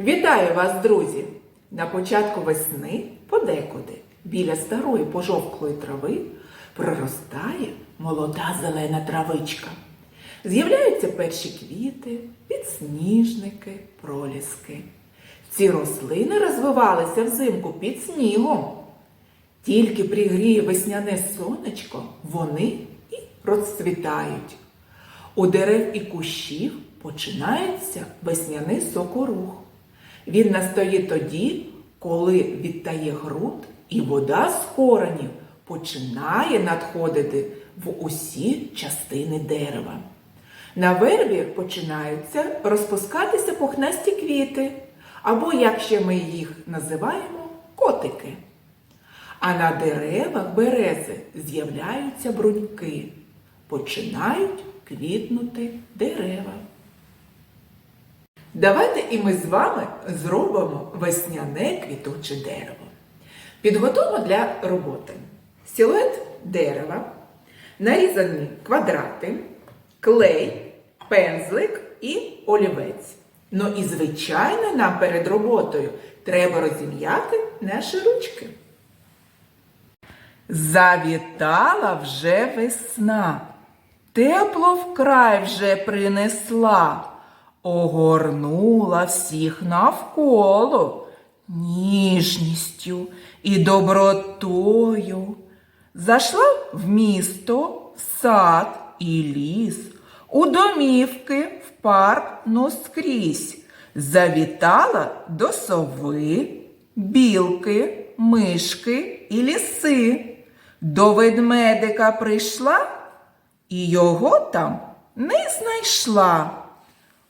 Вітаю вас, друзі! На початку весни подекуди біля старої пожовклої трави проростає молода зелена травичка. З'являються перші квіти, підсніжники, проліски. Ці рослини розвивалися взимку під снігом. Тільки пригріє весняне сонечко, вони і розцвітають. У дерев і кущів починається весняний сокорух. Він настає тоді, коли відтає ґрунт і вода з коренів починає надходити в усі частини дерева. На вербі починаються розпускатися пухнасті квіти, або, як ще ми їх називаємо, котики. А на деревах берези з'являються бруньки, починають квітнути дерева. Давайте і ми з вами зробимо весняне квітуче дерево. Підготуємо для роботи силует дерева, нарізані квадрати, клей, пензлик і олівець. Ну і, звичайно, нам перед роботою треба розім'яти наші ручки. Завітала вже весна, тепло вкрай вже принесла, огорнула всіх навколо ніжністю і добротою. Зайшла в місто, в сад і ліс, у домівки, в парк, ну скрізь. Завітала до сови, білки, мишки і ліси. До ведмедика прийшла і його там не знайшла.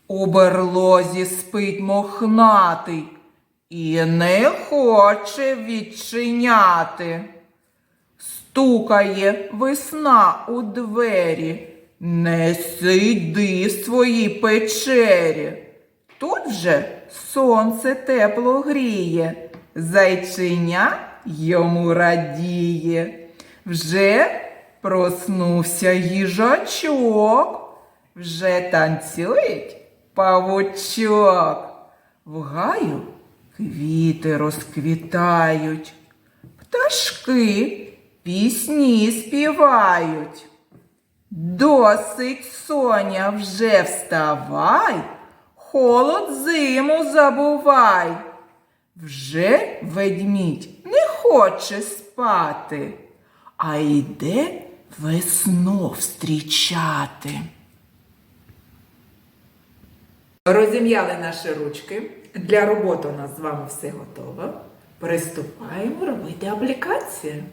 У берлозі спить мохнатий і не хоче відчиняти. Стукає весна у двері, не сиди в своїй печері. Тут же сонце тепло гріє, зайчиня йому радіє. Вже проснувся їжачок, вже танцюють павучок. В гаю квіти розквітають, пташки пісні співають. Досить, соня, вже вставай, холод зиму забувай. Вже ведмідь не хоче спати, а йде весну встрічати. Розім'яли наші ручки. Для роботи у нас з вами все готово. Приступаємо робити аплікацію.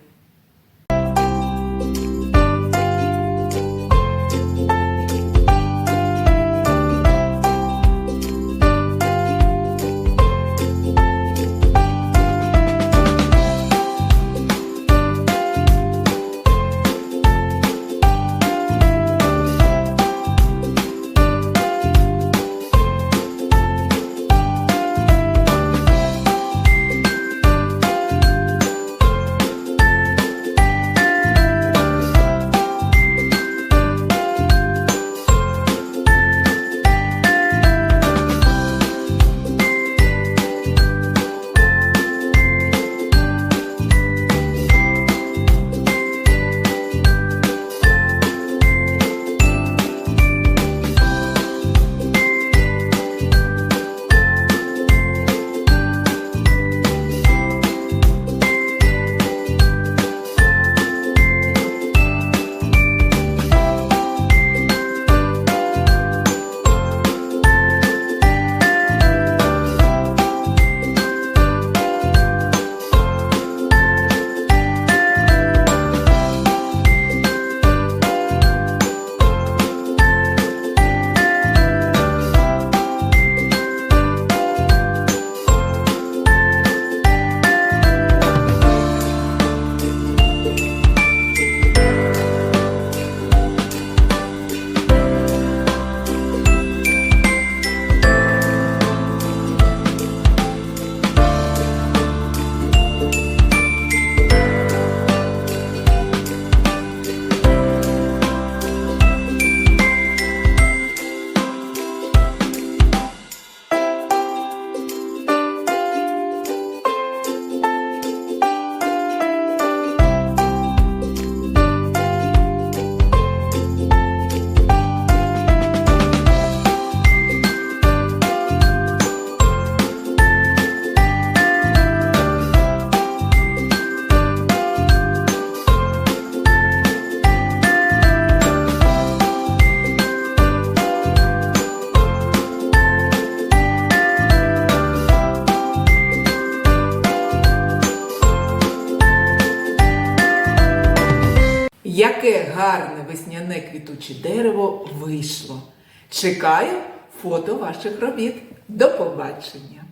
Яке гарне весняне квітуче дерево вийшло. Чекаю фото ваших робіт. До побачення!